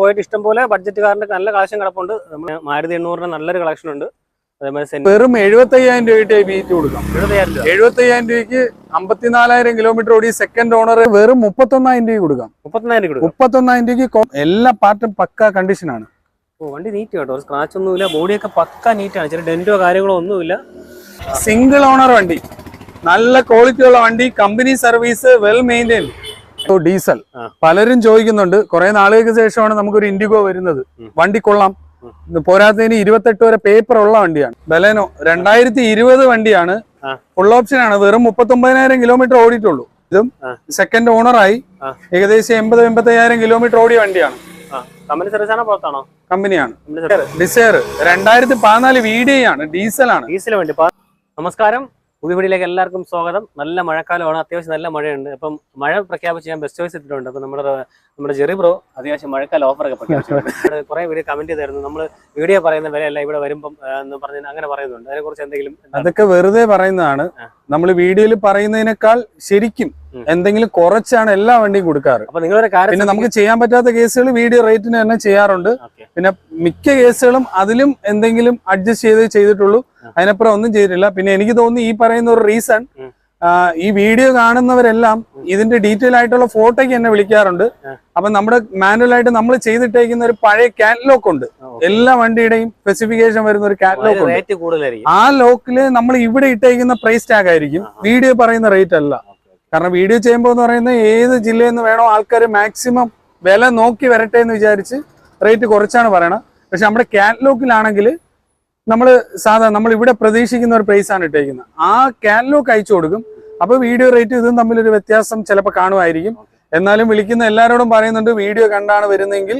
പോയിട്ട് ഇഷ്ടം പോലെ ബഡ്ജറ്റ് കാറിന്റെ നല്ല കളക്ഷൻ കിടപ്പുണ്ട്. നമ്മുടെ മാരുതി എണ്ണൂറിന് നല്ലൊരു കളക്ഷൻ ഉണ്ട്. വെറും എഴുപത്തി അയ്യായിരം രൂപയ്ക്ക് ബീറ്റ് കൊടുക്കാം. എഴുപതിനായിരം രൂപ. എഴുപത്തി അയ്യായിരം രൂപയ്ക്ക് അമ്പത്തിനാലായിരം കിലോമീറ്റർ ഓടി സെക്കൻഡ് ഓണർ വെറും മുപ്പത്തൊന്നായിരം രൂപ കൊടുക്കാം. മുപ്പത്തിനായിരം കൊടുക്കും. മുപ്പത്തൊന്നായിരം രൂപയ്ക്ക് എല്ലാ പാർട്ടും പക്ക കണ്ടീഷനാണ് ഓ വണ്ടി നീറ്റ് കേട്ടോ. ഒരു സ്ക്രാച്ച് ഒന്നുമില്ല ബോഡിയൊക്കെ പക്ക നീറ്റാണ് ചില ഡെന്റോ കാര്യങ്ങളോ ഒന്നുമില്ല സിംഗിൾ ഓണർ വണ്ടി. നല്ല ക്വാളിറ്റി ഉള്ള വണ്ടി. Company service well maintain diesel. പലരും ചോദിക്കുന്നുണ്ട്. കുറെ നാളുകൾക്ക് ശേഷമാണ് നമുക്കൊരു ഇൻഡിഗോ വരുന്നത്. വണ്ടി കൊള്ളാം. പോരാത്തതിന് ഇരുപത്തെട്ട് വരെ പേപ്പർ ഉള്ള വണ്ടിയാണ്. ബലേനോ രണ്ടായിരത്തി ഇരുപത് വണ്ടിയാണ്. ഫുൾ ഓപ്ഷൻ ആണ്. വെറും മുപ്പത്തൊമ്പതിനായിരം കിലോമീറ്റർ ഓടിയിട്ടുള്ളൂ. ഇതും സെക്കൻഡ് ഓണറായി ഏകദേശം എൺപത് എൺപത്തയ്യായിരം കിലോമീറ്റർ ഓടിയ വണ്ടിയാണ്. കമ്പനിയാണ്. ഡിസയർ രണ്ടായിരത്തി പതിനാല് വി ഡി ആണ്. ഡീസലാണ് ഡീസൽ വണ്ടി. നമസ്കാരം. പുതിയ വീഡിയോയിലേക്ക് എല്ലാവർക്കും സ്വാഗതം. നല്ല മഴക്കാലമാണ്. അത്യാവശ്യം നല്ല മഴയുണ്ട്. അപ്പം മഴ പ്രഖ്യാപിച്ച് ഞാൻ ബെസ്റ്റ് ചോയ്സ് ഇട്ടിട്ടുണ്ട്. അപ്പം നമ്മുടെ നമ്മുടെ ജെറി ബ്രോ അത്യാവശ്യം മഴക്കാല ഓഫറൊക്കെ പ്രഖ്യാപിച്ചിട്ടുണ്ട്. കുറെ വീഡിയോ കമന്റ് ചെയ്തായിരുന്നു നമ്മൾ വീഡിയോ പറയുന്ന വിലയല്ല ഇവിടെ വരുമ്പം എന്ന് പറഞ്ഞ് അങ്ങനെ പറയുന്നുണ്ട്. അതിനെക്കുറിച്ച് എന്തെങ്കിലും അതൊക്കെ വെറുതെ പറയുന്നതാണ്. നമ്മൾ വീഡിയോയിൽ പറയുന്നതിനേക്കാൾ ശരിക്കും എന്തെങ്കിലും കുറച്ചാണ് എല്ലാ വണ്ടിയും കൊടുക്കാറ്. പിന്നെ നമുക്ക് ചെയ്യാൻ പറ്റാത്ത കേസുകൾ വീഡിയോ റേറ്റിന് തന്നെ ചെയ്യാറുണ്ട്. പിന്നെ മിക്ക കേസുകളും അതിലും എന്തെങ്കിലും അഡ്ജസ്റ്റ് ചെയ്ത് ചെയ്തിട്ടുള്ളൂ. അതിനപ്പുറം ഒന്നും ചെയ്തിട്ടില്ല. പിന്നെ എനിക്ക് തോന്നുന്നു ഈ പറയുന്ന ഒരു റീസൺ ഈ വീഡിയോ കാണുന്നവരെല്ലാം ഇതിന്റെ ഡീറ്റെയിൽ ആയിട്ടുള്ള ഫോട്ടോയ്ക്ക് എന്നെ വിളിക്കാറുണ്ട്. അപ്പൊ നമ്മുടെ മാനുവലായിട്ട് നമ്മൾ ചെയ്തിട്ടേക്കുന്ന ഒരു പഴയ കാറ്റലോഗ് ഉണ്ട്. എല്ലാ വണ്ടിയുടെയും സ്പെസിഫിക്കേഷൻ വരുന്ന ഒരു കാറ്റലോഗ് ഉണ്ട്. ആ ലോക്കിൽ നമ്മൾ ഇവിടെ ഇട്ടേക്കുന്ന പ്രൈസ് ടാഗ് ആയിരിക്കും. വീഡിയോ പറയുന്ന റേറ്റ് അല്ല. കാരണം വീഡിയോ ചെയ്യുമ്പോൾ എന്ന് പറയുന്നത് ഏത് ജില്ലയിൽ നിന്ന് വേണോ ആൾക്കാർ മാക്സിമം വില നോക്കി വരട്ടെ എന്ന് വിചാരിച്ച് റേറ്റ് കുറച്ചാണ് പറയണത്. പക്ഷെ നമ്മുടെ കാറ്റലോഗിലാണെങ്കിൽ നമ്മൾ സാധാരണ നമ്മൾ ഇവിടെ പ്രതീക്ഷിക്കുന്ന ഒരു പ്രൈസ് ആണ് ഇട്ടേക്കുന്നത്. ആ കാറ്റലോഗ് അയച്ചു കൊടുക്കും. അപ്പൊ വീഡിയോ റേറ്റ് ഇതും തമ്മിലൊരു വ്യത്യാസം ചിലപ്പോൾ കാണുമായിരിക്കും. എന്നാലും വിളിക്കുന്ന എല്ലാവരോടും പറയുന്നുണ്ട് വീഡിയോ കണ്ടാണ് വരുന്നതെങ്കിൽ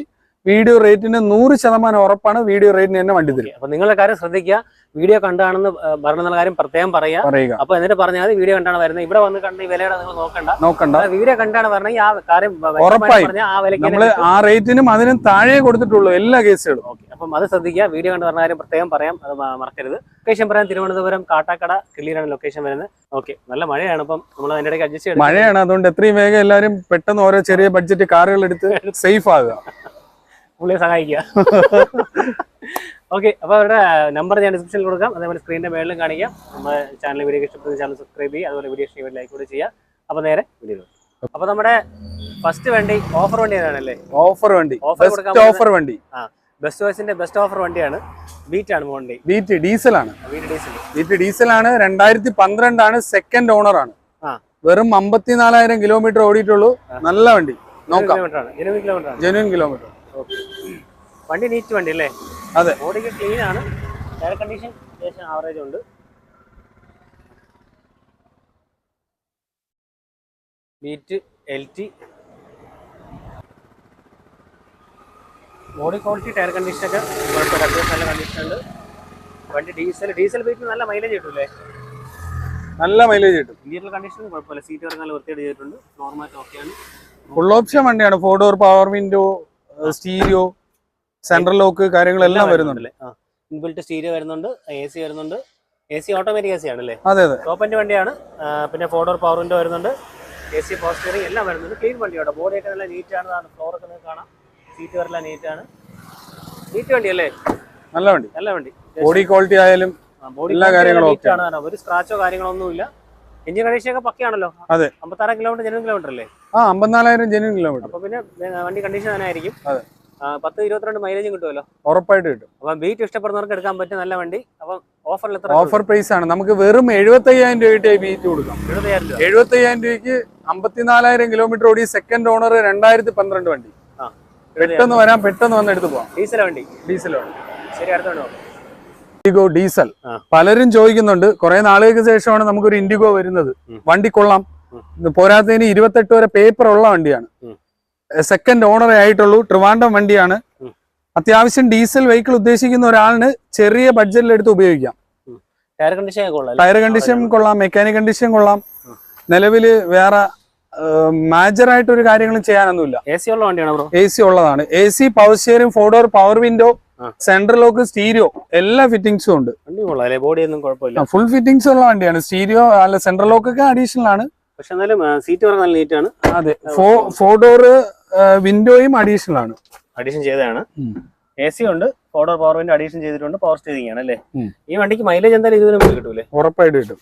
വീഡിയോ റേറ്റിന് നൂറ് ശതമാനം ഉറപ്പാണ് വീഡിയോ റേറ്റിന് തന്നെ വണ്ടി തരും. അപ്പൊ നിങ്ങളുടെ കാര്യം ശ്രദ്ധിക്കുക. വീഡിയോ കണ്ടാണെന്ന് പറഞ്ഞ കാര്യം പ്രത്യേകം പറയാ പറയുക. അപ്പൊ എന്നിട്ട് പറഞ്ഞാൽ മതി വീഡിയോ കണ്ടാണ് വരുന്നത്. ഇവിടെ വന്ന് കണ്ട് ഈ വിലയുടെ നിങ്ങൾ നോക്കണ്ട. നോക്കണ്ട. വീഡിയോ കണ്ടാണ് പറഞ്ഞെങ്കിൽ ആ കാര്യം ഉറപ്പായി. ആ വിലയ്ക്ക് നമ്മൾ ആ റേറ്റിനും അതിനും താഴെ കൊടുത്തിട്ടുള്ളൂ എല്ലാ കേസുകളും. ഓക്കെ അപ്പം അത് ശ്രദ്ധിക്കുക. വീഡിയോ കണ്ട് പറഞ്ഞ കാര്യം പ്രത്യേകം പറയാം. അത് മറക്കരുത്. ലൊക്കേഷൻ പറയാം തിരുവനന്തപുരം കാട്ടാക്കട കിള്ളിയിലാണ് ലൊക്കേഷൻ വരുന്നത്. ഓക്കെ നല്ല മഴയാണ് അപ്പം നമ്മൾ അതിന്റെ ഇടയ്ക്ക് അഡ്ജസ്റ്റ് ചെയ്യുന്നത് മഴയാണ് അതുകൊണ്ട് എത്രയും വേഗം എല്ലാവരും പെട്ടെന്ന് ഓരോ ചെറിയ ബഡ്ജറ്റ് കാറുകൾ എടുത്ത് സേഫ് ആകുക. പുള്ളിയെ സഹായിക്കുക. ഓക്കെ അപ്പോൾ അവരുടെ നമ്പർ ഞാൻ ഡിസ്ക്രിപ്ഷനിൽ കൊടുക്കാം. അതേപോലെ സ്ക്രീനിന്റെ മേളിലും കാണിക്കാം. നമ്മുടെ ചാനൽ വീഡിയോ ഇഷ്ടപ്പെടുന്ന ചാനൽ സബ്സ്ക്രൈബ് ചെയ്യുക. അതുപോലെ വീഡിയോ ഇഷ്ടം ലൈക്ക് കൂടി ചെയ്യുക. അപ്പോൾ നേരെ വീഡിയോ അപ്പോൾ നമ്മുടെ ഫസ്റ്റ് വണ്ടി ഓഫർ വണ്ടി ആണല്ലേ ഓഫർ വണ്ടി. ബെസ്റ്റ് ഓഫർ വണ്ടി. ബെസ്റ്റ് ചോയ്സിന്റെ ബെസ്റ്റ് ഓഫർ വണ്ടിയാണ്. ബീറ്റ് ആണ് വണ്ടി. ബീറ്റ് ഡീസലാണ് ബീറ്റ് ഡീസൽ ഡീസലാണ് രണ്ടായിരത്തി പന്ത്രണ്ടാണ് സെക്കൻഡ് ഓണർ ആണ്. ആ. വെറും അമ്പത്തിനാലായിരം കിലോമീറ്റർ ഓടിയിട്ടുള്ളൂ. നല്ല വണ്ടി. നോക്കാം. ആണ്. ഇരുപത് കിലോമീറ്റർ വണ്ടി നീറ്റ് വണ്ടി അല്ലേ? അതെ. ബോഡിക്ക് ക്ലീൻ ആണ്. എയർ കണ്ടീഷൻ ഏകദേശം ആവറേജ് ഉണ്ട്. Beat L T body quality tyre condition ഒക്കെ കുഴപ്പമില്ല. അത്യാവശ്യം നല്ല കണ്ടീഷൻ ഉണ്ട്. വണ്ടി ഡീസൽ ഡീസൽ ബൈക്കിന് നല്ല മൈലേജ് കിട്ടൂലേ? നല്ല മൈലേജ് കിട്ടും. ഇന്റീരിയർ കണ്ടീഷൻ കുഴപ്പമില്ല. സീറ്റ് ഇറങ്ങാൻ വൃത്തിയായിട്ട് ചെയ്തിട്ടുണ്ട്. നോർമൽ ഓക്കെയാണ് ഫുൾ ഓപ്ഷൻ വണ്ടിയാണ്. Four door power window stereo central lock കാര്യങ്ങളെല്ലാം വരുന്നുണ്ട്. ഇൻബിൽറ്റ് സ്റ്റീരിയോ വരുന്നുണ്ട് എ സി വരുന്നുണ്ട്. A C automatic A C ആണല്ലേ? അതെ അതെ. ടോപ്പ് എന്റെ വണ്ടിയാണ്. പിന്നെ ഫോർ ഡോർ പവർ വിൻഡോ വരുന്നുണ്ട്. എ സി സ്റ്റിയറിംഗ് എല്ലാം വരുന്നുണ്ട്. ക്ലീൻ വണ്ടിയാണ് ഒക്കെ നല്ല നീറ്റ് ആണ്. ഫ്ലോർ ഒക്കെ നിങ്ങൾക്ക് കാണാം. സീറ്റ് വരെല്ലാം നീറ്റാണ് നീറ്റ് വണ്ടി അല്ലേ നല്ല വണ്ടി. നല്ല വണ്ടി. ബോഡി ക്വാളിറ്റി ആയാലും ബോഡി എല്ലാ കാര്യങ്ങളും ആണ്. ഒരു സ്ക്രാച്ചോ കാര്യങ്ങളോ ഒന്നുമില്ല. എഞ്ചിൻ കണ്ടീഷൻ ഒക്കെ പക്കയാണല്ലോ. അതെ. അമ്പത്താറ് കിലോമീറ്റർ ജനുവൻ കിലോമീറ്റർ അല്ലേ? ആ അമ്പത്തിനാലായിരം ജനുവൻ കിലോമീറ്റർ അപ്പൊ പിന്നെ വണ്ടി കണ്ടീഷൻ തന്നെ ആയിരിക്കും അതെ. പത്ത് ഇരുപത്തിരണ്ട് മൈലേജും കിട്ടുമല്ലോ? ഉറപ്പായിട്ട് കിട്ടും. അപ്പം ബീറ്റ് ഇഷ്ടപ്പെടുന്നവർക്ക് എടുക്കാൻ പറ്റിയ നല്ല വണ്ടി. അപ്പം ഓഫറിൽ എത്ര ഓഫർ പ്രൈസ് ആണ്. നമുക്ക് വെറും എഴുപത്തയ്യായിരം രൂപയ്ക്ക് ബീറ്റ് കൊടുക്കാം. എഴുപത്തയ്യായിരം രൂപയ്ക്ക് അമ്പത്തിനാലായിരം കിലോമീറ്റർ ഓടി സെക്കൻഡ് ഓണർ രണ്ടായിരത്തി പന്ത്രണ്ട് വണ്ടി. പെട്ടെന്ന് വരാൻ പെട്ടെന്ന് വന്ന് എടുത്ത് പോവാം. ഡീസൽ വണ്ടി. ഡീസൽ വണ്ടി. ശരി അടുത്ത വണ്ടി നോക്കാം. Indigo diesel. പലരും ചോദിക്കുന്നുണ്ട്. കുറെ നാളുകൾക്ക് ശേഷമാണ് നമുക്കൊരു ഇൻഡിഗോ വരുന്നത്. വണ്ടി കൊള്ളാം. പോരാത്തതിന് ഇരുപത്തെട്ട് വരെ പേപ്പർ ഉള്ള വണ്ടിയാണ്. സെക്കൻഡ് ഓണറേ ആയിട്ടുള്ളൂ. ട്രിവാൻഡം വണ്ടിയാണ്. അത്യാവശ്യം ഡീസൽ വെഹിക്കിൾ ഉദ്ദേശിക്കുന്ന ഒരാളിന് ചെറിയ ബഡ്ജറ്റിൽ എടുത്ത് ഉപയോഗിക്കാം. ടയർ കണ്ടീഷൻ കൊള്ളാം മെക്കാനിക് കണ്ടീഷൻ കൊള്ളാം നിലവിൽ വേറെ മേജറായിട്ട് ഒരു കാര്യങ്ങളും ചെയ്യാനൊന്നുമില്ല. എ സി ഉള്ള വണ്ടിയാണ് എ സി ഉള്ളതാണ്. A C power steering four door power window. Central lock stereo എല്ലാ ഫിറ്റിംഗ്സും ഉണ്ട്. വണ്ടി കൊള്ളാം അല്ലേ? ബോഡി ഒന്നും കുഴപ്പമില്ല. ഫുൾ ഫിറ്റിംഗ്സ് ഉള്ള വണ്ടിയാണ്. സ്റ്റീരിയോ അല്ല സെൻട്രൽ ലോക്ക് ഒക്കെ അഡീഷണൽ ആണ്. പക്ഷെ എന്നാലും സീറ്റ് വർക്ക് നല്ല ആണ്. അതെ. ഫോർ ഡോർ വിൻഡോയും അഡീഷണൽ ആണ്. അഡീഷൻ ചെയ്തതാണ്. എ സി ഉണ്ട്. Four door power window addition ചെയ്തിട്ടുണ്ട്. പവർ സ്റ്റീരിംഗ് ആണ് അല്ലേ? ഈ വണ്ടിക്ക് മൈലേജ് എന്തായാലും ഇതുവരെ കിട്ടൂലേ? ഉറപ്പായിട്ട് കിട്ടും.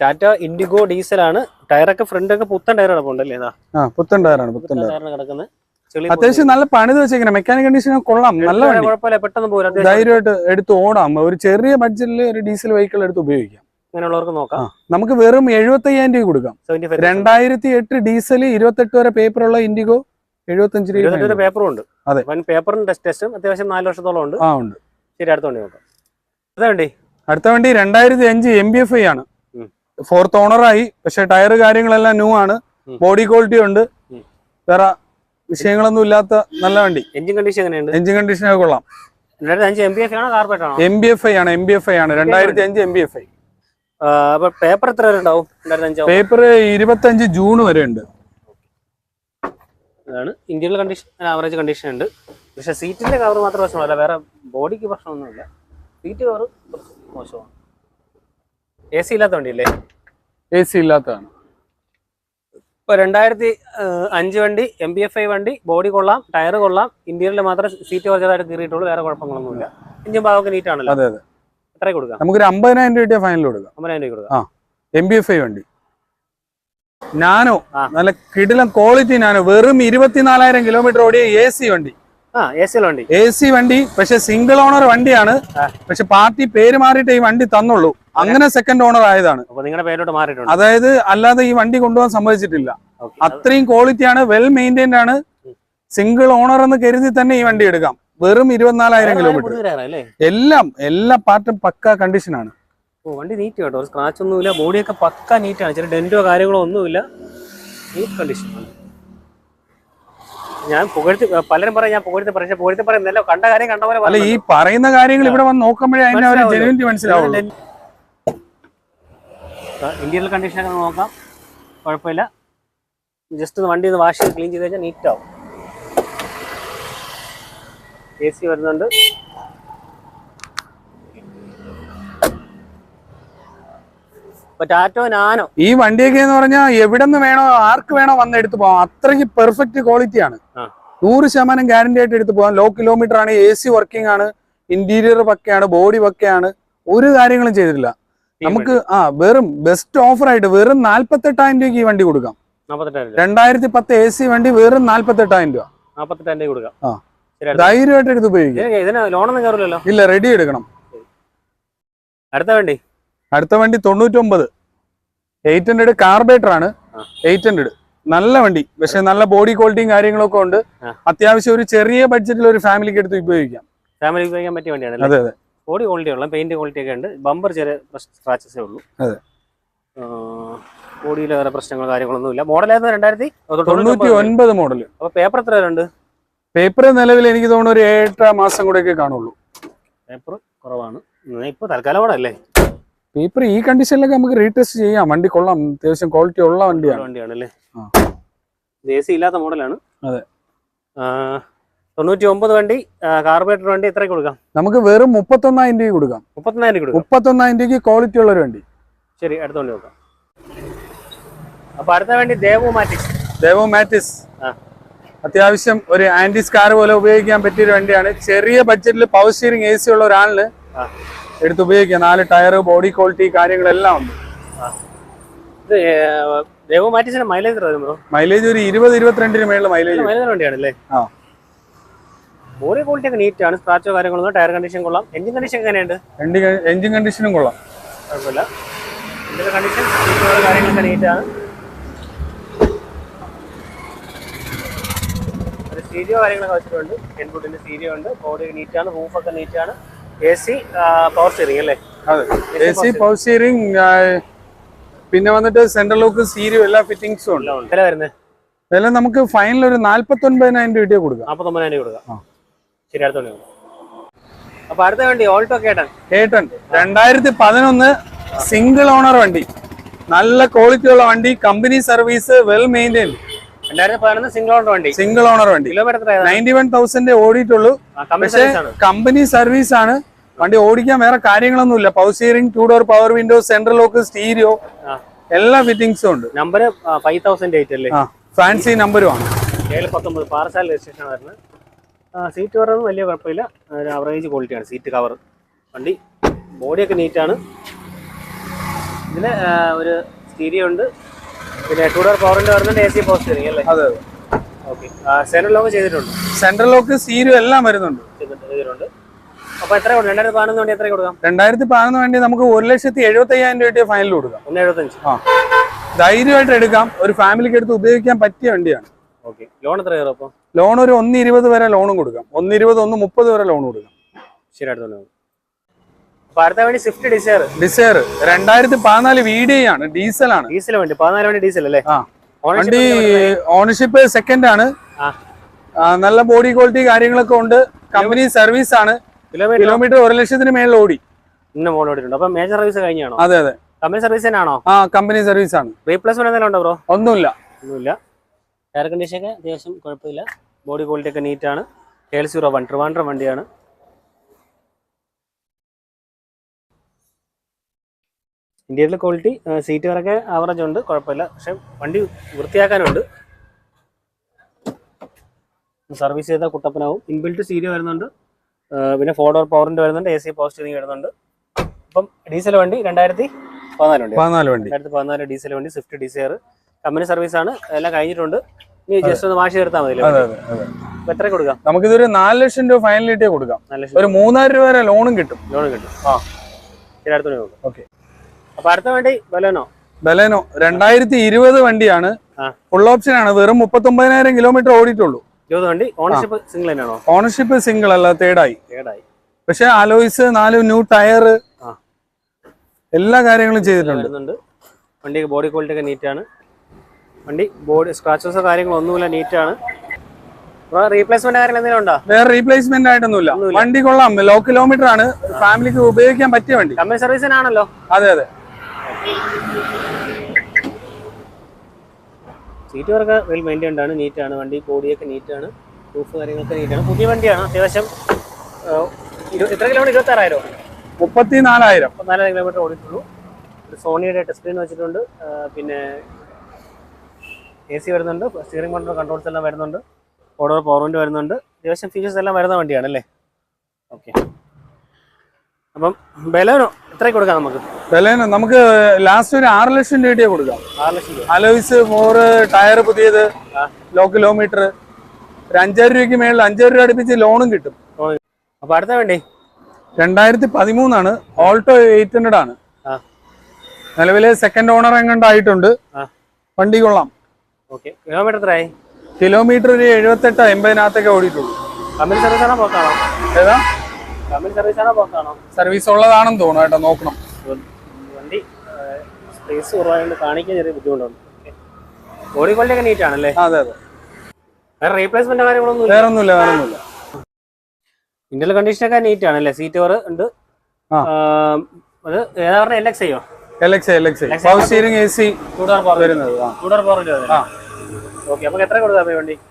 ടാറ്റ ഇൻഡിഗോ ഡീസൽ ആണ്. ടയറൊക്കെ ഫ്രണ്ട് ഒക്കെ പുത്തൻ അല്ലേ? ആ പുത്തൻ ടയറാണ് പുത്തൻ ടയറാണ് കിടക്കുന്നത്. അത്യാവശ്യം നല്ല പണിത് വെച്ചേക്കണം. മെക്കാനിക് കണ്ടീഷൻ കൊള്ളാം. നല്ല കുഴപ്പമില്ല. പെട്ടെന്ന് പോരും. ധൈര്യമായിട്ട് എടുത്ത് ഓടാം. ഒരു ചെറിയ ബഡ്ജറ്റിൽ ഒരു ഡീസൽ വെഹിക്കിൾ എടുത്ത് ഉപയോഗിക്കാം. അങ്ങനെയുള്ളവർക്ക് നോക്കാം. നമുക്ക് വെറും എഴുപത്തി അയ്യായിരം രൂപ കൊടുക്കാം രണ്ടായിരത്തി എട്ട് ഡീസൽ ഇരുപത്തെട്ട് വരെ പേപ്പർ ഉള്ള ഇൻഡിഗോ എഴുപത്തഞ്ച് രൂപ ഇരുപത്തെട്ട് പേപ്പറും ഉണ്ട്. അതെ. ടെസ്റ്റും അത്യാവശ്യം നാല് വർഷത്തോളം ഉണ്ട്. ആ ഉണ്ട്. ശരി അടുത്ത വണ്ടി നോക്കാം. അതാ വണ്ടി. അടുത്ത വണ്ടി രണ്ടായിരത്തി അഞ്ച് എം ബി എഫ് ഐ ആണ്. ഫോർത്ത് ഓണറായി പക്ഷെ ടയർ കാര്യങ്ങളെല്ലാം ന്യൂ ആണ്. ബോഡി ക്വാളിറ്റി ഉണ്ട്. വേറെ വിഷയങ്ങളൊന്നും ഇല്ലാത്ത നല്ല വണ്ടി. എഞ്ചിൻ കണ്ടീഷൻ എങ്ങനെയുണ്ട്? എഞ്ചിൻ കണ്ടീഷൻ ഒക്കെ കൊള്ളാം. എം ബി എഫ് ആണോ കാർപ്പറ്റ് ആണോ എം ബി എഫ് ഐ ആണ് എം ബി എഫ് ഐ ആണ്. രണ്ടായിരത്തി അഞ്ച് എം ബി എഫ് ഐ അപ്പൊ പേപ്പർ എത്ര വരെ ഉണ്ടാവും? പേപ്പർ ഇരുപത്തഞ്ച് ജൂൺ വരെ ഉണ്ട്. അതാണ് ഇന്ത്യയിലെ കണ്ടീഷൻ ആവറേജ് കണ്ടീഷൻ ഉണ്ട്. പക്ഷെ സീറ്റിന്റെ കവർ മാത്രം പ്രശ്നമല്ല വേറെ ബോഡിക്ക് പ്രശ്നമൊന്നുമില്ല. സീറ്റ് കവർ മോശമാണ്. എ സി ഇല്ലാത്ത വണ്ടിയല്ലേ? എ സി ഇല്ലാത്തതാണ്. ഇപ്പൊ രണ്ടായിരത്തി അഞ്ച് വണ്ടി എം ബി എഫ് ഐ വണ്ടി ബോഡി കൊള്ളാം ടയർ കൊള്ളാം ഇന്ത്യയിൽ മാത്രം സീറ്റ് കുറച്ചതായിട്ട് കീറിയിട്ടുള്ളൂ വേറെ കുഴപ്പങ്ങളൊന്നുമില്ല. എഞ്ചിൻ ഭാഗമൊക്കെ നീറ്റ് ആണല്ലോ. അതെ അതെ. എത്ര കൊടുക്കാം നമുക്കൊരു അമ്പതിനായിരം രൂപ ഫൈനൽ കൊടുക്കാം. അമ്പതിനായിരം രൂപ കൊടുക്കാം. എം ബി എഫ് ഐ വണ്ടി. നാനോ നല്ല കിടിലം ക്വാളിറ്റി നാനോ വെറും ഇരുപത്തിനാലായിരം കിലോമീറ്റർ ഓടിയ എ സി വണ്ടി. എ സി വണ്ടി. പക്ഷെ സിംഗിൾ ഓണർ വണ്ടിയാണ്. പക്ഷെ പാർട്ടി പേര് മാറിയിട്ട് ഈ വണ്ടി തന്നുള്ളൂ. അങ്ങനെ സെക്കൻഡ് ഓണർ ആയതാണ്. അതായത് അല്ലാതെ ഈ വണ്ടി കൊണ്ടുപോകാൻ സംഭവിച്ചിട്ടില്ല അത്രയും ക്വാളിറ്റിയാണ് വെൽ മെയിന്റൈൻഡ് ആണ്. സിംഗിൾ ഓണർ എന്ന് കരുതി തന്നെ ഈ വണ്ടി എടുക്കാം. വെറും ഇരുപത്തിനാലായിരം കിലോമീറ്റർ എല്ലാം എല്ലാ പാർട്ടും പക്ക കണ്ടീഷനാണ് വണ്ടി നീറ്റ് കേട്ടോ. സ്ക്രാച്ച് ഒന്നുമില്ല ബോഡിയൊക്കെ പക്ക നീറ്റാണ് ചെറിയ ഡെന്റോ കാര്യങ്ങളോ ഒന്നുമില്ല. നീറ്റ് കണ്ടീഷൻ ഞാൻ പുകഴ്ത്തി പലരും പറയാം ഞാൻ പുകഴ്ത്തി പക്ഷെ പുകഴ്ത്തി പറയുന്നല്ലോ കണ്ട കാര്യം കണ്ട പോലെ അല്ല ഈ പറയുന്ന കാര്യങ്ങൾ ഇവിടെ വന്ന് നോക്കുമ്പോഴേ അതിന്റെ ഒരു മനസ്സിലാവുള്ളൂ. ഇന്ത്യയിലെ കണ്ടീഷനൊക്കെ ഒന്ന് നോക്കാം. കുഴപ്പമില്ല. ജസ്റ്റ് ഒന്ന് വണ്ടി ഒന്ന് വാഷ് ചെയ്ത് ക്ലീൻ ചെയ്ത് കഴിഞ്ഞാൽ നീറ്റാവും എ സി വരുന്നുണ്ട്. ടാറ്റോ നാനോ ഈ വണ്ടിയൊക്കെ എന്ന് പറഞ്ഞാൽ എവിടെ നിന്ന് വേണോ ആർക്ക് വേണോ വന്ന് എടുത്തു പോകാം അത്രയ്ക്ക് പെർഫെക്റ്റ് ക്വാളിറ്റി ആണ്. നൂറ് ശതമാനം ഗ്യാരണ്ടി ആയിട്ട് എടുത്തു പോകാം ലോ കിലോമീറ്റർ ആണ് എ സി വർക്കിംഗ് ആണ് ഇന്റീരിയർ പക്കയാണ് ബോഡി പക്കയാണ്. ഒരു കാര്യങ്ങളും ചെയ്തിട്ടില്ല. നമുക്ക് ആ വെറും ബെസ്റ്റ് ഓഫർ ആയിട്ട് വെറും നാല്പത്തെട്ടായിരം രൂപയ്ക്ക് ഈ വണ്ടി കൊടുക്കാം. രണ്ടായിരത്തി പത്ത് എ സി വണ്ടി വെറും നാല്പത്തെട്ടായിരം രൂപ. രൂപ കൊടുക്കാം. ആ. ധൈര്യമായിട്ട് എടുത്ത് ഉപയോഗിക്കാം. ഇതിന് ഇതിന് ലോണൊന്നും കയറില്ലല്ലോ ഇല്ല റെഡി എടുക്കണം. അടുത്ത വണ്ടി. അടുത്ത വണ്ടി തൊണ്ണൂറ്റൊമ്പത്. എയ്റ്റ് ഹൺഡ്രഡ് കാർബേറ്റർ ആണ്. എയ്റ്റ് ഹൺഡ്രഡ് നല്ല വണ്ടി. പക്ഷെ നല്ല ബോഡി ക്വാളിറ്റിയും കാര്യങ്ങളൊക്കെ ഉണ്ട്. അത്യാവശ്യം ഒരു ചെറിയ ബഡ്ജറ്റിൽ ഒരു ഫാമിലിക്ക് എടുത്ത് ഉപയോഗിക്കാം. ഫാമിലി ഉപയോഗിക്കാൻ പറ്റിയ വണ്ടിയാണ് അതെ അതെ. ബോഡി ക്വാളിറ്റി ഉള്ള പെയിന്റ് ക്വാളിറ്റി ഒക്കെ ഉണ്ട്. ബമ്പർ ചെറിയ സ്ക്രാച്ചസേ ഉള്ളൂ. അതെ. ബോഡിയിൽ വേറെ പ്രശ്നങ്ങളോ കാര്യങ്ങളൊന്നും ഇല്ല. മോഡലായിരുന്നു രണ്ടായിരത്തി? തൊണ്ണൂറ്റി ഒൻപത് മോഡൽ അപ്പൊ പേപ്പർ എത്ര ഉണ്ട്? പേപ്പർ നിലവിൽ എനിക്ക് തോന്നുന്നു ഒരു ഏഴ് മാസം കൂടെയൊക്കെ കാണുള്ളൂ. പേപ്പർ കുറവാണ്. ഇപ്പൊ തൽക്കാലം അവിടെ അല്ലേ? പേപ്പർ ഈ കണ്ടീഷനിലൊക്കെ നമുക്ക് റീടെസ്റ്റ് ചെയ്യാം. വണ്ടി കൊള്ളാം. അത്യാവശ്യം ക്വാളിറ്റി ഉള്ള വണ്ടിയാണ്. വണ്ടിയാണ് അല്ലേ. എ സി ഇല്ലാത്ത മോഡലാണ് അതെ. തൊണ്ണൂറ്റി ഒമ്പത് വണ്ടി കാർബറേറ്റർ വണ്ടി എത്ര കൊടുക്കാം? നമുക്ക് വെറും മുപ്പത്തൊന്നായിരം രൂപ കൊടുക്കാം. മുപ്പത്തൊന്നായിരം രൂപ മുപ്പത്തൊന്നായിരം രൂപയ്ക്ക് ക്വാളിറ്റി ഉള്ള ഒരു വണ്ടി. ശരി അടുത്ത വണ്ടി നോക്കാം. അപ്പൊ അടുത്ത വണ്ടി ദേവോ മാറ്റിസ്. ദേവോ മാറ്റിസ്. അത്യാവശ്യം ഒരു ആന്റി സ്കാർ പോലെ ഉപയോഗിക്കാൻ പറ്റിയ ഒരു വണ്ടിയാണ്. ചെറിയ ബഡ്ജറ്റിൽ പവർ സ്റ്റിയറിംഗ് എ സി ഉള്ള ഒരാളിന് ആ. എടുത്ത് ഉപയോഗിക്കാം നാല് ടയർ ബോഡി ക്വാളിറ്റി കാര്യങ്ങളെല്ലാം ഉണ്ട്. മൈലേജ് മൈലേജ് ഒരു ഇരുപത് ഇരുപത്തിരണ്ടിന് മേളിൽ മൈലേജ് വണ്ടിയാണല്ലേ? ആ. ബോഡി ക്വാളിറ്റി ഒക്കെ നീറ്റ് ആണ്. സ്ക്രാച്ചോ കാര്യങ്ങളൊന്നും ടയർ കണ്ടീഷൻ കൊള്ളാം. എഞ്ചിൻ കണ്ടീഷൻ എങ്ങനെയുണ്ട്? എഞ്ചിൻ കണ്ടീഷനും കൊള്ളാം. കുഴപ്പമില്ല. ഇതിന്റെ കണ്ടീഷൻ കാര്യങ്ങളൊക്കെ നീറ്റ് ആണ്. സ്റ്റീരിയോ കാര്യങ്ങളൊക്കെ വെച്ചിട്ടുണ്ട്. എൻപുട്ടിന്റെ സ്റ്റീരിയോ ഉണ്ട്. ബോഡി നീറ്റാണ് റൂഫൊക്കെ നീറ്റ് ആണ്. എ സി പവർ സ്റ്റിയറിംഗ് അല്ലേ? അതെ. എ സി പവർ സ്റ്റിയറിംഗ് പിന്നെ വന്നിട്ട് സെൻട്രൽ ലോക്ക് സീരിയോ എല്ലാ ഫിറ്റിംഗ്സും ഉണ്ട്. വില വരുന്നത്? വില നമുക്ക് ഫൈനൽ ഒരു നാല്പത്തി ഒൻപതിനായിരം രൂപ കൊടുക്കാം. നാൽപ്പത്തൊമ്പതിനായിരം കൊടുക്കാം. ആ. ശരി അടുത്ത വണ്ടി നോക്കാം. അപ്പൊ അടുത്ത വണ്ടി ഓൾട്ടോ കേട്ടൻ കേട്ടൻ രണ്ടായിരത്തി പതിനൊന്ന് സിംഗിൾ ഓണർ വണ്ടി. നല്ല ക്വാളിറ്റി ഉള്ള വണ്ടി കമ്പനി സർവീസ് വെൽ മെയിന്റൈൻ രണ്ടായിരത്തി പതിനൊന്ന് സിംഗിൾ ഓണർ വണ്ടി. സിംഗിൾ ഓണർ വണ്ടി. നയന്റി വൺ തൗസൻഡ് ഓടിയിട്ടുള്ളൂ. പക്ഷേ കമ്പനി സർവീസ് ആണ്. വണ്ടി ഓടിക്കാൻ വേറെ കാര്യങ്ങളൊന്നും ഇല്ല power steering two door power window central lock stereo. എല്ലാ ഫിറ്റിംഗ്സും ഉണ്ട്. നമ്പർ ഫൈവ് തൗസൻഡ് എയ്റ്റ് അല്ലേ? ഫാൻസി നമ്പരും ആണ്. ഏഴ് പത്തൊമ്പത്. പാറശാല രജിസ്ട്രേഷൻ വരുന്നത്. സീറ്റ് കവറൊന്നും വലിയ കുഴപ്പമില്ല. ഒരു ആവറേജ് ക്വാളിറ്റിയാണ് സീറ്റ് കവർ വണ്ടി ബോഡിയൊക്കെ നീറ്റാണ് ഇതിന് ഒരു സ്റ്റീരിയോ ഉണ്ട്. പിന്നെ ടൂ ഡോർ പവറിന്റെ വരുന്നുണ്ട് എ സി പോസ്റ്ററിംഗ് അല്ലേ? അതെ അതെ. ഓക്കെ സെൻട്രൽ ലോക്ക് ചെയ്തിട്ടുണ്ട്. സെൻട്രൽ ലോക്ക് സീരു എല്ലാം വരുന്നുണ്ട്. ചെയ്തിട്ടുണ്ട് അപ്പോൾ എത്ര രണ്ടായിരത്തി പതിനൊന്ന് വണ്ടി എത്ര കൊടുക്കാം? രണ്ടായിരത്തി പതിനൊന്ന് വേണ്ടി നമുക്ക് ഒരു ലക്ഷത്തി എഴുപത്തി അയ്യായിരം രൂപ ഫൈനൽ കൊടുക്കാം. ഒന്ന് എഴുപത്തഞ്ച്. ആ. ധൈര്യമായിട്ട് എടുക്കാം. ഒരു ഫാമിലിക്ക് എടുത്ത് ഉപയോഗിക്കാൻ പറ്റിയ വണ്ടിയാണ്. ഓക്കെ ലോൺ എത്ര കയറും അപ്പോൾ ലോൺ ഒരു ഒന്ന് ഇരുപത് വരെ ലോണും കൊടുക്കാം. ഒന്ന് ഇരുപത് ഒന്ന് മുപ്പത് വരെ ലോൺ കൊടുക്കാം. ശരി അടുത്ത വണ്ടി സ്വിഫ്റ്റ് ഡിസയർ ഡിസയർ രണ്ടായിരത്തി പതിനാല് വി ഡി ആണ്. ഡീസൽ ആണ്. ഡീസൽ വണ്ടി. പതിനാല് വണ്ടി ഡീസൽ അല്ലേ? വണ്ടി ഓണർഷിപ്പ് സെക്കൻഡ് ആണ്. നല്ല ബോഡി ക്വാളിറ്റി കാര്യങ്ങളൊക്കെ ഉണ്ട്. കമ്പനി സർവീസ് ആണ്. കിലോമീറ്റർ ഒരു ലക്ഷത്തിന് മേളിൽ ഓടി. ഇന്ന മോൾ ഓടിയിട്ടുണ്ട്. അപ്പം മേജർ സർവീസ് കഴിഞ്ഞാണോ? അതെ അതെ. കമ്പനി സർവീസ് തന്നെയാണോ? ആ കമ്പനി സർവീസ് ആണ്. റീപ്ലേസ്മെന്റ് എന്തെങ്കിലും ഉണ്ടോ ബ്രോ ഒന്നുമില്ല. ഒന്നുമില്ല. എയർ കണ്ടീഷൻ ഒക്കെ അത്യാവശ്യം കുഴപ്പമില്ല. ബോഡി ക്വാളിറ്റി ഒക്കെ നീറ്റാണ് എൽ സീറോ വൺ ട്രിവാൻഡ്രം വണ്ടിയാണ്. ഇന്റീരിയൽ ക്വാളിറ്റി സീറ്റ് വരൊക്കെ ആവറേജ് ഉണ്ട് കുഴപ്പമില്ല. പക്ഷെ വണ്ടി വൃത്തിയാക്കാനുണ്ട്. സർവീസ് ചെയ്ത കുട്ടപ്പനാവും. ഇൻബിൽറ്റ് സീരിയ വരുന്നുണ്ട്. പിന്നെ ഫോർ ഡോർ പവറിന്റെ വരുന്നുണ്ട് എ സി പവർ സ്റ്റിയറിംഗ് വരുന്നുണ്ട്. അപ്പം ഡീസൽ വണ്ടി രണ്ടായിരത്തി പതിനാല് വണ്ടി. പതിനാല് വണ്ടി. രണ്ടായിരത്തി പതിനാല് ഡീസൽ വണ്ടി സ്വിഫ്റ്റ് ഡിസയർ കമ്പനി സർവീസ് ആണ്. എല്ലാം കഴിഞ്ഞിട്ടുണ്ട്. ഇനി ജസ്റ്റ് ഒന്ന് വാഷ് ചേർത്താൽ മതി എത്ര കൊടുക്കാം? നമുക്ക് ഇതൊരു നാല് ലക്ഷം രൂപ ഫൈനൽ ഇട്ടേ കൊടുക്കാം. ഒരു മൂന്നായിരം രൂപ വരെ ലോണും കിട്ടും. ലോണും കിട്ടും. ആ. ശരി അടുത്തോടെ ഓക്കെ അപ്പൊ അടുത്ത വണ്ടി ബലേനോ? ബലേനോ. രണ്ടായിരത്തി ഇരുപത് വണ്ടിയാണ് ഫുൾ ഓപ്ഷൻ ആണ്. വെറും മുപ്പത്തി ഒമ്പതിനായിരം കിലോമീറ്റർ ഓടിയിട്ടുള്ളൂ. ഇരുപത് വണ്ടി? ഓണർഷിപ്പ് സിംഗിൾ തന്നെയാണോ? ഓണർഷിപ്പ് സിംഗിൾ അല്ല തേർഡായി പക്ഷെ അലോയ്സ് നാല് ന്യൂ ടയർ. എല്ലാ കാര്യങ്ങളും ചെയ്തിട്ടുണ്ട്. വണ്ടി ബോഡി ക്വാളിറ്റി ഒക്കെ നീറ്റാണ് വണ്ടി ബോഡി സ്ക്രാച്ചസോ കാര്യങ്ങളോ ഒന്നുമില്ല നീറ്റാണ് റീപ്ലേസ്മെന്റ് കാര്യങ്ങൾ എന്തെങ്കിലും ഉണ്ടോ? വേറെ റീപ്ലേസ്മെന്റ് ആയിട്ടൊന്നുമില്ല. വണ്ടി കൊള്ളാം. ലോ കിലോമീറ്റർ ആണ്. ഫാമിലിക്ക് ഉപയോഗിക്കാൻ പറ്റിയ വണ്ടി. കമ്പനി സർവീസിനാണല്ലോ അതെ അതെ. സീറ്റ് വർക്ക് വെൽ മെയിന്റൈൻഡ് ആണ് നീറ്റാണ് വണ്ടി ബോഡിയൊക്കെ നീറ്റാണ് പ്രൂഫ് കാര്യങ്ങളൊക്കെ നീറ്റാണ് പുതിയ വണ്ടിയാണ് അത്യാവശ്യം എത്ര കിലോമീറ്റർ മുപ്പത്തി നാലായിരം നാലായിരം കിലോമീറ്റർ ഓടിയിട്ടുള്ളൂ. സോണിയുടെ ടച്ച് സ്ക്രീൻ വെച്ചിട്ടുണ്ട് പിന്നെ എ സി വരുന്നുണ്ട് സ്റ്റിയറിംഗ് കൺട്രോൾ കൺട്രോൾസ് എല്ലാം വരുന്നുണ്ട് ഓർഡർ പവർ വിൻഡ് വരുന്നുണ്ട്. അത്യാവശ്യം ഫീച്ചേഴ്സ് എല്ലാം വരുന്ന വണ്ടിയാണ് അല്ലേ? ഓക്കെ അപ്പം ബലേനോ എത്ര കൊടുക്കാം നമുക്ക്? ബലേനോ നമുക്ക് ലാസ്റ്റ് ഒരു ആറ് ലക്ഷം രൂപയെ കൊടുക്കാം. അലോയിസ് മോറ് ടയർ പുതിയത് ലോ കിലോമീറ്റർ ഒരു അഞ്ചായിരം രൂപയ്ക്ക് മേളിൽ അഞ്ചായിരം രൂപ അടുപ്പിച്ച് ലോണും കിട്ടും. അപ്പൊ അടുത്ത വേണ്ടി? രണ്ടായിരത്തി പതിമൂന്നാണ്. ഓൾട്ടോ എയ്റ്റ് ഹൺഡ്രഡ് ആണ്. നിലവിലെ സെക്കൻഡ് ഓണർ എങ്ങാണ്ടായിട്ടുണ്ട്. വണ്ടി കൊള്ളാം. ഓക്കെ. കിലോമീറ്റർ എത്രയായി? കിലോമീറ്റർ ഒരു എഴുപത്തെട്ട് എൺപതിനകത്തൊക്കെ ഓടിയിട്ടുള്ളൂ കമ്പനി സർവീസ് ആണോ പോക്കാണോ? ഏതാ? സർവീസ് ഉള്ളതാണെന്ന് തോന്നുന്നു കേട്ടോ നോക്കണം. വണ്ടി സ്പേസ് കുറവായതുകൊണ്ട് കാണിക്കാൻ ചെറിയ ബുദ്ധിമുട്ടുണ്ട്. ബോഡി ക്വാളിറ്റി ഒക്കെ നീറ്റ് ആണല്ലേ? അതെ അതെ. വേറെ റീപ്ലേസ്മെന്റ് കാര്യങ്ങളൊന്നും വേറെ ഒന്നുമില്ല? വേറെ ഒന്നുമില്ല ഇന്റൽ കണ്ടീഷൻ ഒക്കെ നീറ്റ് ആണല്ലേ സീറ്റ് കവർ ഉണ്ട്. ആ. അത് ഏതാ പറഞ്ഞ? എൽ എക്സ് ചെയ്യോ L X L X power steering A C വരുന്നത്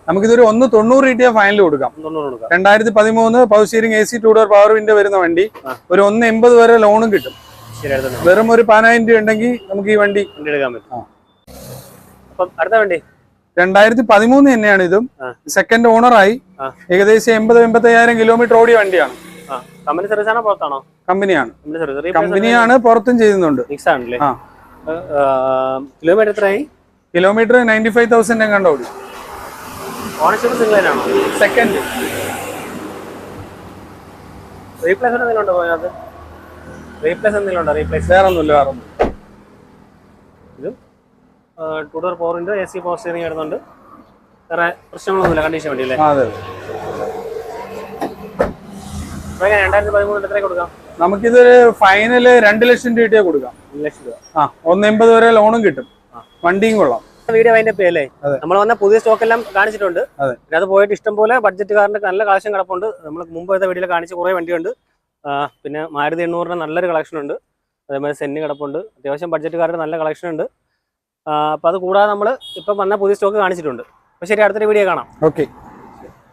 നമുക്കിതൊരു ഒന്ന് തൊണ്ണൂറ് കിട്ടിയ ഫൈനൽ കൊടുക്കാം. രണ്ടായിരത്തി പതിമൂന്ന് power steering A C two door power window വരുന്ന വണ്ടി ഒരു ഒന്ന് എൺപത് വരെ ലോണും കിട്ടും. വെറും ഒരു പതിനായിരം രൂപ ഉണ്ടെങ്കിൽ നമുക്ക് ഈ വണ്ടി വണ്ടി എടുക്കാൻ പറ്റും. ആ. അടുത്ത വണ്ടി. രണ്ടായിരത്തി പതിമൂന്ന് തന്നെയാണ് ഇതും. സെക്കൻഡ് ഓണറായി. ഏകദേശം എൺപത് എൺപത്തയ്യായിരം കിലോമീറ്റർ ഓടിയ വണ്ടിയാണ്. കമ്പനി സർവീസ് ആണോ പുറത്താണോ? കമ്പനിയാണ്. കമ്പനിയാണ് പുറത്തും ചെയ്യുന്നുണ്ട്. കിലോമീറ്റർ എത്രയായി? കിലോമീറ്റർ നയന്റി ഫൈവ് തൗസൻഡ് എങ്ങാണ്ട് ഓടി. ഓണർഷിപ്പ് സിംഗിൾ ആണോ സെക്കൻഡ് റീപ്ലേസ് എന്തെങ്കിലും ഉണ്ടോ അതിനകത്ത് റീപ്ലേസ് എന്തെങ്കിലും ഉണ്ടോ? റീപ്ലേസ് വേറെ ഒന്നുമില്ല വേറെ ഒന്നും ഇതും ടൂ ഡോർ പവർ ഉണ്ട് എ സി പവർ സ്റ്റിയറിംഗ് വരുന്നുണ്ട്. വേറെ പ്രശ്നങ്ങളൊന്നുമില്ല കണ്ടീഷൻ വണ്ടി അല്ലേ? അതെ അതെ. അപ്പോൾ എങ്ങനെ രണ്ടായിരത്തി പതിമൂന്നിൽ എത്ര കൊടുക്കാം? നമുക്കിതൊരു ഫൈനൽ രണ്ട് ലക്ഷം രൂപ കൊടുക്കാം. ഒന്നെമ്പത് ലക്ഷം രൂപ. ആ ഒന്ന് എൺപത് വരെ ലോണും കിട്ടും. വണ്ടിയും കൊള്ളാം. വീഡിയോ അതിന്റെ പേലേ നമ്മൾ വന്ന പുതിയ സ്റ്റോക്ക് എല്ലാം കാണിച്ചിട്ടുണ്ട്. അതെ. പിന്നെ അത് പോയിട്ട് ഇഷ്ടം പോലെ ബഡ്ജറ്റുകാരന്റെ നല്ല കളക്ഷൻ കിടപ്പുണ്ട്. നമ്മൾ മുമ്പ് എടുത്ത വീഡിയോയിൽ കാണിച്ച കുറെ വണ്ടിയുണ്ട്. പിന്നെ മാരുതി എണ്ണൂറിന്റെ നല്ലൊരു കളക്ഷൻ ഉണ്ട്. അതേമാതിരി സെന്നി കിടപ്പുണ്ട്. അത്യാവശ്യം ബഡ്ജറ്റുകാരുടെ നല്ല കളക്ഷൻ ഉണ്ട്. അപ്പോൾ അത് കൂടാതെ നമ്മൾ ഇപ്പം വന്ന പുതിയ സ്റ്റോക്ക് കാണിച്ചിട്ടുണ്ട്. അപ്പോൾ ശരി അടുത്തൊരു വീഡിയോ കാണാം. ഓക്കെ.